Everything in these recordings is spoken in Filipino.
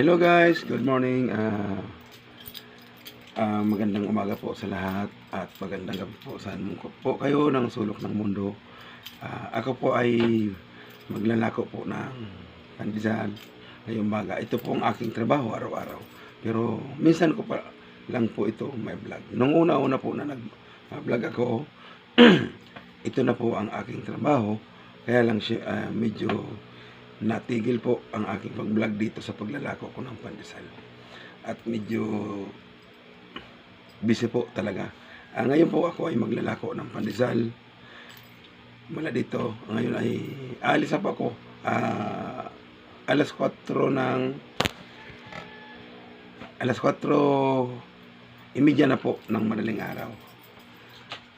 Hello guys, good morning. Ah, ah, magandang umaga po sa lahat at magandang gabi po sa po kayo ng sulok ng mundo. Ah, ako po ay maglalako po ng pandesal ngayong umaga. Ito po ang aking trabaho araw-araw. Pero minsan ko pa lang po ito may vlog. Nung una-una po na nag-vlog ako, ito na po ang aking trabaho. Kaya lang siya, ah, medyo natigil po ang aking pag-vlog dito sa paglalako ko ng pandesal. At medyo busy po talaga. Ah, ngayon po ako ay maglalako ng pandesal. Mula dito, ngayon ay alis po ako. Ah, alas 4 ng alas 4 imedya na po ng madaling araw.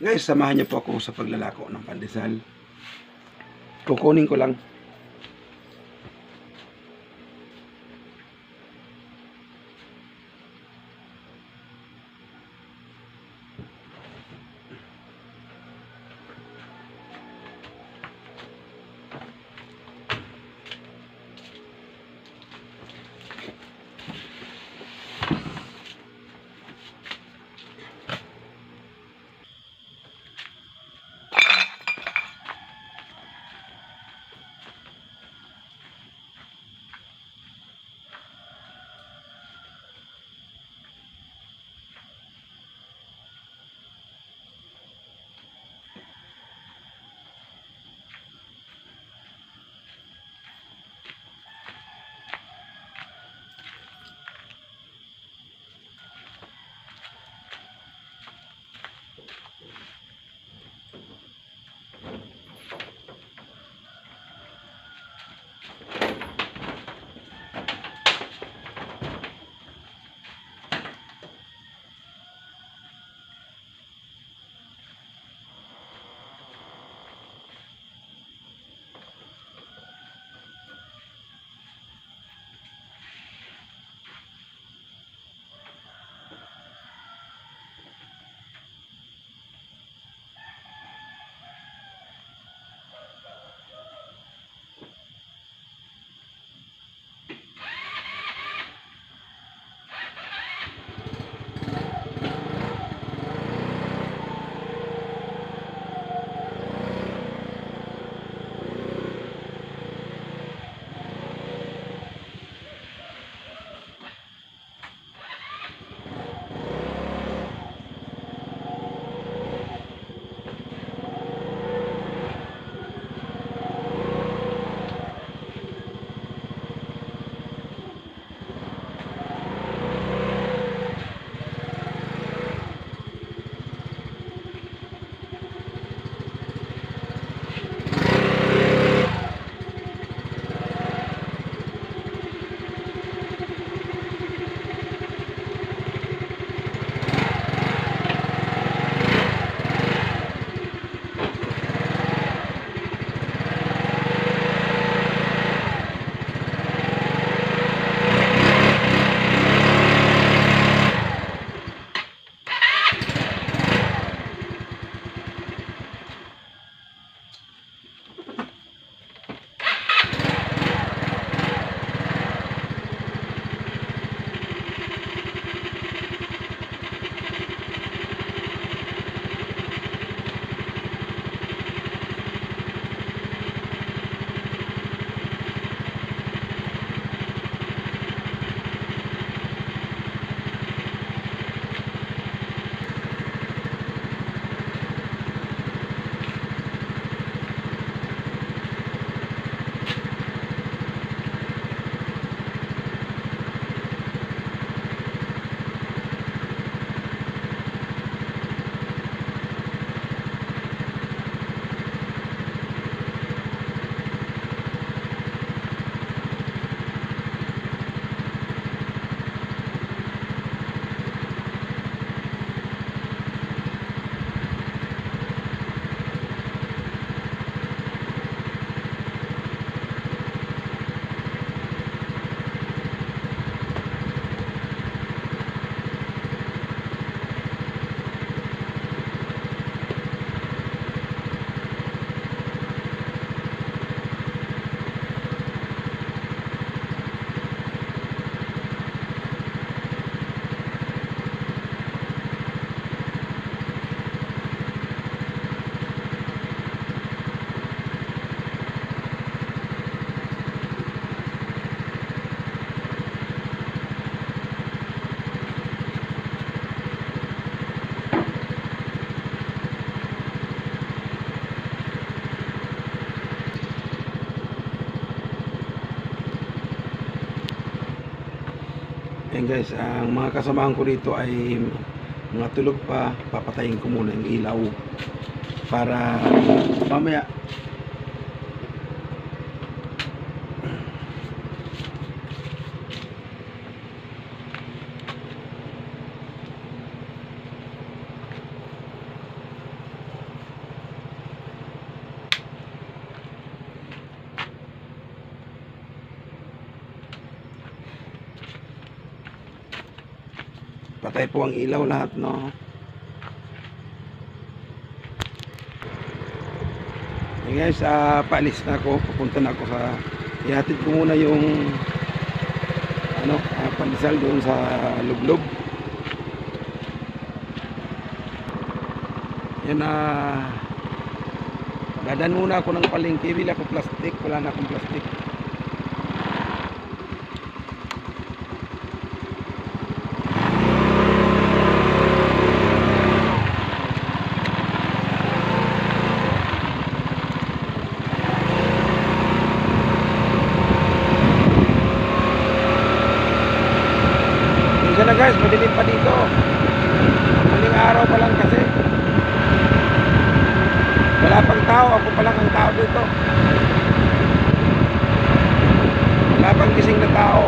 Guys, samahan niyo po ako sa paglalako ng pandesal. Kukunin ko lang Ayan guys, ang mga kasamahan ko dito ay mga tulog pa. Papatayin ko muna yung ilaw para mamaya patay po ang ilaw lahat, no? Hey guys, ah, paalis na ako. Pupunta na ako sa... Ihatid ko muna yung ano, ah, pandesal doon sa lublob. Yan na Dadan muna ako ng palengke, bili ako plastic, wala na akong plastic. Minsan na guys, madilim pa dito. Maling araw pa lang kasi. Wala pang tao, ako pa lang ang tao dito. Wala pang gising na tao.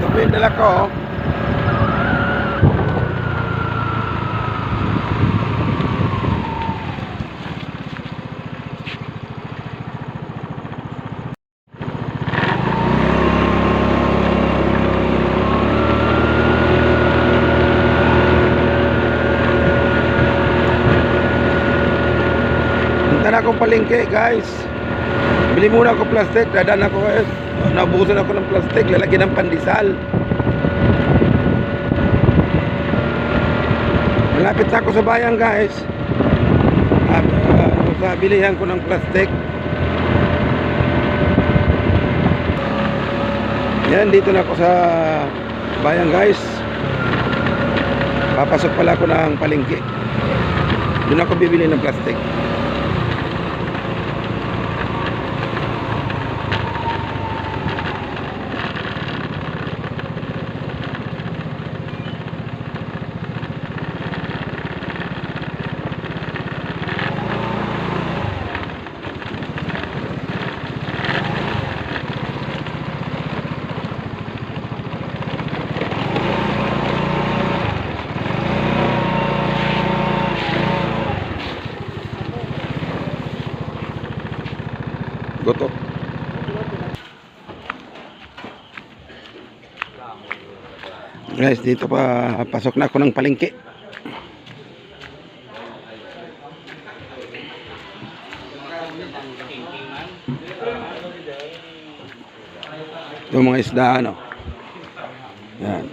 Ito po yung dala ko. oh. Punta na akong palengke, guys. Bili muna ako plastic. Dadan ako, guys. Nabusan ako ng plastic. Lalagyan ng pandesal. Malapit na ako sa bayan, guys. At, uh, sa bilihan ko ng plastic. Yan, dito na ako sa bayan, guys. Papasok pala ako ng palengke. Doon ako bibili ng plastic. Goto. Guys, dito pa pasok na ako ng palengke. Ito mga isda ano. Yan.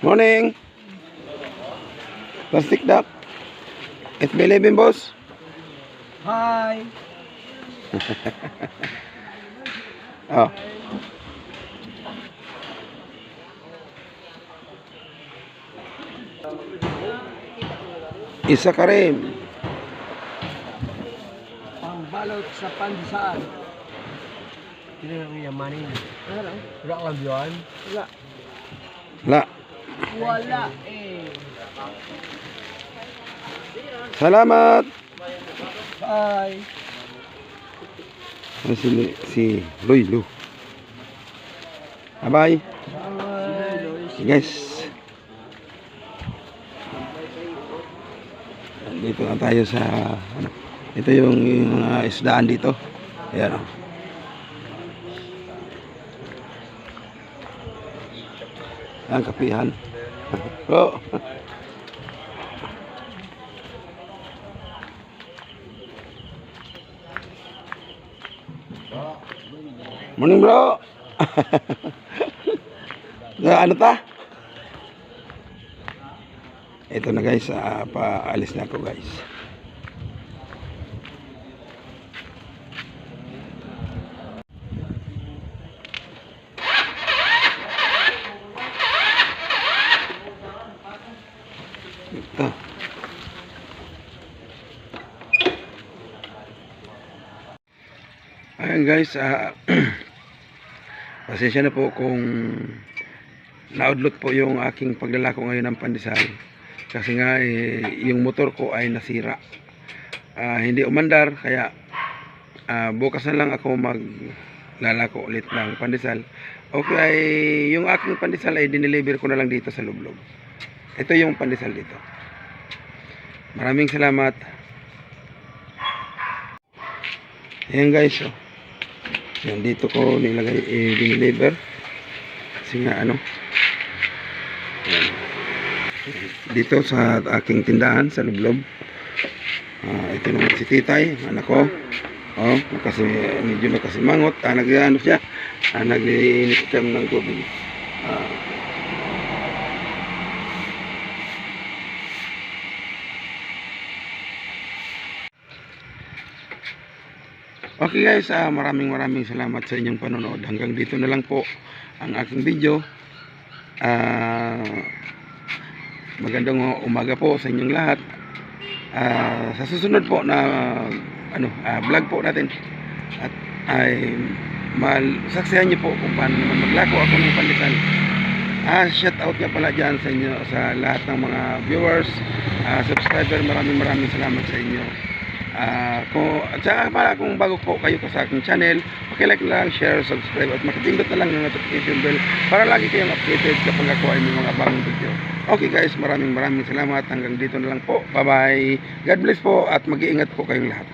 Morning. Plastic duck. SB11 boss. Hi! Oh. Isa ka rin. Pangbalot sa pandesal. Sino nang yamanin? Wala. Wala ka yun? Wala. La. Wala eh. Salamat. Bye! Ano si, si Loy Lu. Bye-bye. Bye! Guys. Dito na tayo sa ano. Ito yung, yung mga isdaan dito. Ayan oh. o. Ang kapihan. oh. Morning bro. Eh, ano ta? Ito na guys, uh, paalis na ako guys. Ito. Ayan guys. Uh, pasensya na po kung naudlot po yung aking paglalako ngayon ng pandesal. Kasi nga eh, yung motor ko ay nasira. Ah, hindi umandar kaya ah, bukas na lang ako maglalako ulit ng pandesal. Okay, yung aking pandesal ay dineliver ko na lang dito sa Lublog. Ito yung pandesal dito. Maraming salamat. Ayan guys, oh. Yan, dito ko nilagay, eh, dineliver. Kasi nga, ano. Dito sa aking tindahan, sa Lublob. Ah, ito naman si Titay, anak ko. Oh, kasi medyo nakasimangot. Ah, nag, ano siya, ah, nag-iinit kami ng tubig. Ah, Okay guys, ah, maraming maraming salamat sa inyong panonood. Hanggang dito na lang po ang aking video. Ah, magandang umaga po sa inyong lahat. Ah, sa susunod po na ano, ah, vlog po natin at ay saksihan niyo po kung paano naman maglako ako ng panlitan. Ah, shout out nga pala dyan sa inyo sa lahat ng mga viewers, ah, subscriber, maraming maraming salamat sa inyo. Kung, at saka para kung bago po kayo sa aking channel, like lang, share, subscribe at makipindot na lang ng notification bell para lagi kayong updated kapag ako ay may mga bagong video. Okay guys, maraming maraming salamat. Hanggang dito na lang po. Bye-bye. God bless po at mag-iingat po kayong lahat.